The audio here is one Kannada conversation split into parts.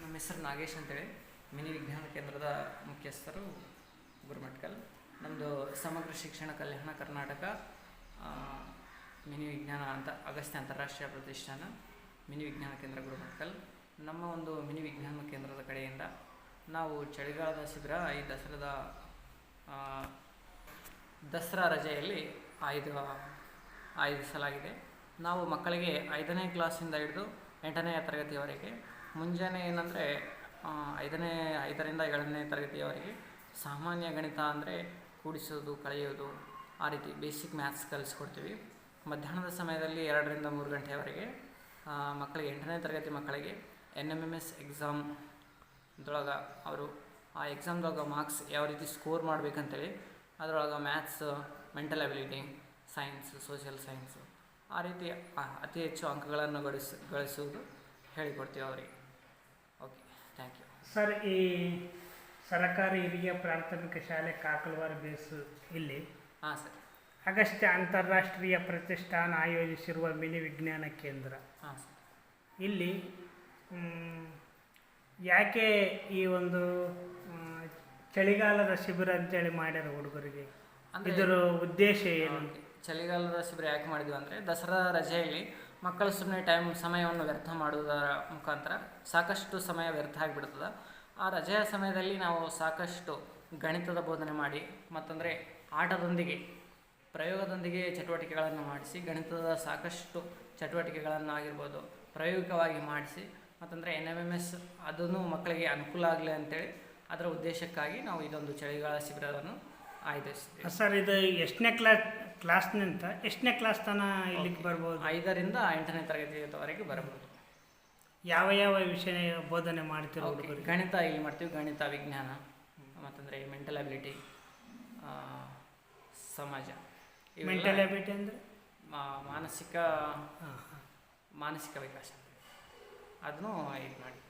ನಮ್ಮ ಹೆಸರು ನಾಗೇಶ್ ಅಂತೇಳಿ. ಮಿನಿ ವಿಜ್ಞಾನ ಕೇಂದ್ರದ ಮುಖ್ಯಸ್ಥರು ಗುರುಮಟ್ಕಲ್. ನಮ್ಮದು ಸಮಗ್ರ ಶಿಕ್ಷಣ ಕಲ್ಯಾಣ ಕರ್ನಾಟಕ ಮಿನಿ ವಿಜ್ಞಾನ ಅಂತ ಅಗಸ್ತ್ಯ ಅಂತಾರಾಷ್ಟ್ರೀಯ ಪ್ರತಿಷ್ಠಾನ, ಮಿನಿ ವಿಜ್ಞಾನ ಕೇಂದ್ರ ಗುರುಮಟ್ಕಲ್. ನಮ್ಮ ಒಂದು ಮಿನಿ ವಿಜ್ಞಾನ ಕೇಂದ್ರದ ಕಡೆಯಿಂದ ನಾವು ಚಳಿಗಾಲದ ಶಿಬಿರ ಈ ದಸರಾದ ದಸರಾ ರಜೆಯಲ್ಲಿ ಆಯ್ದು ಆಯೋಜಿಸಲಾಗಿದೆ ನಾವು ಮಕ್ಕಳಿಗೆ ಐದನೇ ಕ್ಲಾಸಿಂದ ಹಿಡಿದು ಎಂಟನೇ ತರಗತಿಯವರೆಗೆ, ಮುಂಜಾನೆ ಏನಂದರೆ ಐದನೇ, ಐದರಿಂದ ಏಳನೇ ತರಗತಿಯವರೆಗೆ ಸಾಮಾನ್ಯ ಗಣಿತ ಅಂದರೆ ಕೂಡಿಸೋದು, ಕಳೆಯೋದು, ಆ ರೀತಿ ಬೇಸಿಕ್ ಮ್ಯಾಥ್ಸ್ ಕಲಿಸ್ಕೊಡ್ತೀವಿ. ಮಧ್ಯಾಹ್ನದ ಸಮಯದಲ್ಲಿ ಎರಡರಿಂದ ಮೂರು ಗಂಟೆಯವರೆಗೆ ಮಕ್ಕಳಿಗೆ, ಎಂಟನೇ ತರಗತಿ ಮಕ್ಕಳಿಗೆ N M M S exam ಅದ್ರೊಳಗೆ ಅವರು, ಆ ಎಕ್ಸಾಮ್ದೊಳಗೆ ಮಾರ್ಕ್ಸ್ ಯಾವ ರೀತಿ ಸ್ಕೋರ್ ಮಾಡ್ಬೇಕಂತೇಳಿ ಅದರೊಳಗೆ maths mental ability science social science ಆ ರೀತಿ ಅತಿ ಹೆಚ್ಚು ಅಂಕಗಳನ್ನು ಗಳಿಸ್ ಗಳಿಸುವುದು ಹೇಳಿಕೊಡ್ತೀವಿ ಅವರಿಗೆ. ಓಕೆ ಥ್ಯಾಂಕ್ ಯು ಸರ್ ಈ ಸರಕಾರಿ ಹಿರಿಯ ಪ್ರಾಥಮಿಕ ಶಾಲೆ ಕಾಕಲವಾರ ಬೇಸ್ ಇಲ್ಲಿ ಹಾಂ ಸರ್ ಅಗಸ್ತ್ಯ ಅಂತಾರಾಷ್ಟ್ರೀಯ ಪ್ರತಿಷ್ಠಾನ ಆಯೋಜಿಸಿರುವ ಮಿನಿ ವಿಜ್ಞಾನ ಕೇಂದ್ರ. ಹಾಂ ಸರ್ ಇಲ್ಲಿ ಯಾಕೆ ಈ ಒಂದು ಚಳಿಗಾಲದ ಶಿಬಿರ ಅಂತೇಳಿ ಮಾಡ್ಯಾರ ಹುಡುಗರಿಗೆ ಇದರ ಉದ್ದೇಶ ಏನು. ಚಳಿಗಾಲದ ಶಿಬಿರ ಯಾಕೆ ಮಾಡಿದ್ವಿ ಅಂದರೆ ದಸರಾ ರಜೆಯಲ್ಲಿ ಮಕ್ಕಳು ಸುಮ್ಮನೆ ಟೈಮ್ ಸಮಯವನ್ನು ವ್ಯರ್ಥ ಮಾಡುವುದರ ಮುಖಾಂತರ ಸಾಕಷ್ಟು ಸಮಯ ವ್ಯರ್ಥ ಆಗಿಬಿಡ್ತದೆ ಆ ರಜೆಯ ಸಮಯದಲ್ಲಿ ನಾವು ಸಾಕಷ್ಟು ಗಣಿತದ ಬೋಧನೆ ಮಾಡಿ ಮತ್ತಂದರೆ ಆಟದೊಂದಿಗೆ ಪ್ರಯೋಗದೊಂದಿಗೆ ಚಟುವಟಿಕೆಗಳನ್ನು ಮಾಡಿಸಿ ಗಣಿತದ ಸಾಕಷ್ಟು ಚಟುವಟಿಕೆಗಳನ್ನು ಆಗಿರ್ಬೋದು ಪ್ರಾಯೋಗಿಕವಾಗಿ ಮಾಡಿಸಿ ಮತ್ತಂದರೆ ಎನ್ ಎಂ ಎಂ ಎಸ್ ಅದನ್ನು ಮಕ್ಕಳಿಗೆ ಅನುಕೂಲ ಆಗಲಿ ಅಂತೇಳಿ ಅದರ ಉದ್ದೇಶಕ್ಕಾಗಿ ನಾವು ಇದೊಂದು ಚಳಿಗಾಲ ಶಿಬಿರವನ್ನು ಆಯೋಜಿಸ್ತೀವಿ ಸರ್ ಇದು ಎಷ್ಟನೇ ಕ್ಲಾಸ್ ಕ್ಲಾಸ್ನಿಂದ ಎಷ್ಟನೇ ಕ್ಲಾಸ್ ತನ ಇಲ್ಲಿಗೆ. ಬರ್ಬೋದು? ಐದರಿಂದ ಎಂಟನೇ ತರಗತಿಯವರೆಗೆ ಬರಬಹುದು ಯಾವ ಯಾವ ವಿಷಯ ಬೋಧನೆ ಮಾಡ್ತೀವಿ ಹುಡುಗರು ಗಣಿತ ಇಲ್ಲಿ ಮಾಡ್ತೀವಿ. ಗಣಿತ ವಿಜ್ಞಾನ ಮತ್ತಂದರೆ ಮೆಂಟಲ್ ಅಬಿಲಿಟಿ ಸಮಾಜ. ಮೆಂಟಲ್ ಅಬಿಲಿಟಿ ಅಂದರೆ? ಮಾನಸಿಕ ಮಾನಸಿಕ ವಿಕಾಸ. ಅದನ್ನು ಇದು ಮಾಡಿ.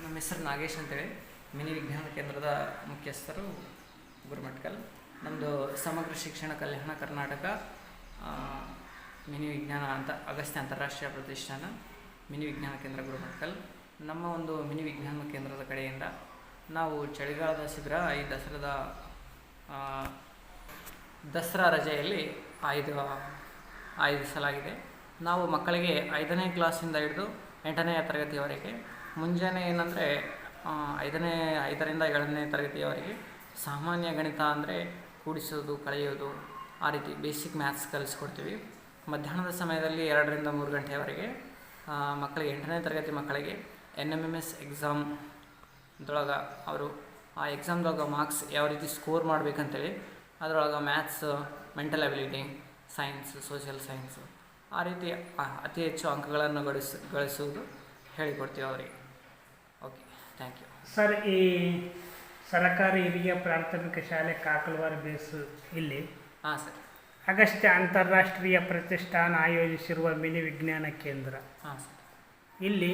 ನಮ್ಮ ಹೆಸರು ನಾಗೇಶ್ ಅಂತೇಳಿ. ಮಿನಿ ವಿಜ್ಞಾನ ಕೇಂದ್ರದ ಮುಖ್ಯಸ್ಥರು ಗುರುಮಟ್ಕಲ್ ನಮ್ಮದು ಸಮಗ್ರ ಶಿಕ್ಷಣ ಕಲ್ಯಾಣ ಕರ್ನಾಟಕ ಮಿನಿ ವಿಜ್ಞಾನ ಅಂತ ಅಗಸ್ತ್ಯ ಅಂತಾರಾಷ್ಟ್ರೀಯ ಪ್ರತಿಷ್ಠಾನ, ಮಿನಿ ವಿಜ್ಞಾನ ಕೇಂದ್ರ ಗುರುಮಟ್ಕಲ್ ನಮ್ಮ ಒಂದು ಮಿನಿ ವಿಜ್ಞಾನ ಕೇಂದ್ರದ ಕಡೆಯಿಂದ ನಾವು ಚಳಿಗಾಲದ ಶಿಬಿರ, ಈ ದಸರಾದ ದಸರಾ ರಜೆಯಲ್ಲಿ ಆಯ್ದು, ಆಯೋಜಿಸಲಾಗಿದೆ. ನಾವು ಮಕ್ಕಳಿಗೆ ಐದನೇ ಕ್ಲಾಸಿಂದ ಹಿಡಿದು ಎಂಟನೇ ತರಗತಿಯವರೆಗೆ ಮುಂಜಾನೆ ಏನಂದರೆ ಐದನೇ, ಐದರಿಂದ ಏಳನೇ ತರಗತಿಯವರೆಗೆ ಸಾಮಾನ್ಯ ಗಣಿತ ಅಂದರೆ ಕೂಡಿಸೋದು, ಕಳೆಯೋದು, ಆ ರೀತಿ ಬೇಸಿಕ್ ಮ್ಯಾಥ್ಸ್ ಕಲಿಸ್ಕೊಡ್ತೀವಿ. ಮಧ್ಯಾಹ್ನದ ಸಮಯದಲ್ಲಿ ಎರಡರಿಂದ ಮೂರು ಗಂಟೆಯವರೆಗೆ ಮಕ್ಕಳಿಗೆ ಎಂಟನೇ ತರಗತಿ ಮಕ್ಕಳಿಗೆ N M M S exam ಅದ್ರೊಳಗೆ ಅವರು ಆ ಎಕ್ಸಾಮ್ದೊಳಗೆ ಮಾರ್ಕ್ಸ್ ಯಾವ ರೀತಿ ಸ್ಕೋರ್ ಮಾಡಬೇಕಂತೇಳಿ ಅದರೊಳಗೆ maths mental ability science social science ಆ ರೀತಿ ಅತಿ ಹೆಚ್ಚು ಅಂಕಗಳನ್ನು ಗಳಿಸ್ ಗಳಿಸುವುದು ಹೇಳಿಕೊಡ್ತೀವಿ ಅವರಿಗೆ. ಓಕೆ ಥ್ಯಾಂಕ್ ಯು ಸರ್ ಈ ಸರಕಾರಿ ಹಿರಿಯ ಪ್ರಾಥಮಿಕ ಶಾಲೆ ಕಾಕಲ್ವಾರ ಬೇಸು ಇಲ್ಲಿ ಹಾಂ ಸರ್ ಅಗಸ್ತ್ಯ ಅಂತಾರಾಷ್ಟ್ರೀಯ ಪ್ರತಿಷ್ಠಾನ ಆಯೋಜಿಸಿರುವ ಮಿನಿ ವಿಜ್ಞಾನ ಕೇಂದ್ರ. ಇಲ್ಲಿ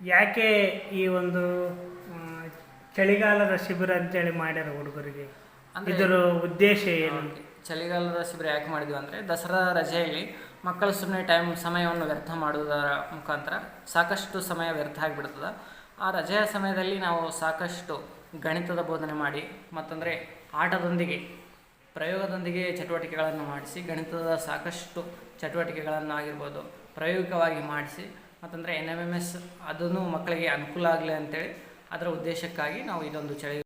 ಯಾಕೆ ಈ ಒಂದು ಚಳಿಗಾಲದ ಶಿಬಿರ ಅಂತೇಳಿ ಮಾಡ್ಯಾರ ಹುಡುಗರಿಗೆ? ಇದರ ಉದ್ದೇಶ ಏನು? ಚಳಿಗಾಲದ ಶಿಬಿರ ಯಾಕೆ ಮಾಡಿದ್ವಿ ಅಂದರೆ ದಸರಾ ರಜೆಯಲ್ಲಿ ಮಕ್ಕಳು ಸುಮ್ಮನೆ ಟೈಮ್ ಸಮಯವನ್ನು ವ್ಯರ್ಥ ಮಾಡುವುದರ ಮುಖಾಂತರ ಸಾಕಷ್ಟು ಸಮಯ ವ್ಯರ್ಥ ಆಗಿಬಿಡ್ತದೆ. ಆ ರಜೆಯ ಸಮಯದಲ್ಲಿ ನಾವು ಸಾಕಷ್ಟು ಗಣಿತದ ಬೋಧನೆ ಮಾಡಿ ಮತ್ತಂದರೆ ಆಟದೊಂದಿಗೆ ಪ್ರಯೋಗದೊಂದಿಗೆ ಚಟುವಟಿಕೆಗಳನ್ನು ಮಾಡಿಸಿ, ಗಣಿತದ ಸಾಕಷ್ಟು ಚಟುವಟಿಕೆಗಳನ್ನು ಆಗಿರ್ಬೋದು ಪ್ರಾಯೋಗಿಕವಾಗಿ ಮಾಡಿಸಿ, ಮತ್ತಂದರೆ ಎನ್ ಎಂ ಎಂ ಎಸ್ ಅದನ್ನು ಮಕ್ಕಳಿಗೆ ಅನುಕೂಲ ಆಗಲಿ ಅಂತೇಳಿ ಅದರ ಉದ್ದೇಶಕ್ಕಾಗಿ ನಾವು ಇದೊಂದು ಚಳಿ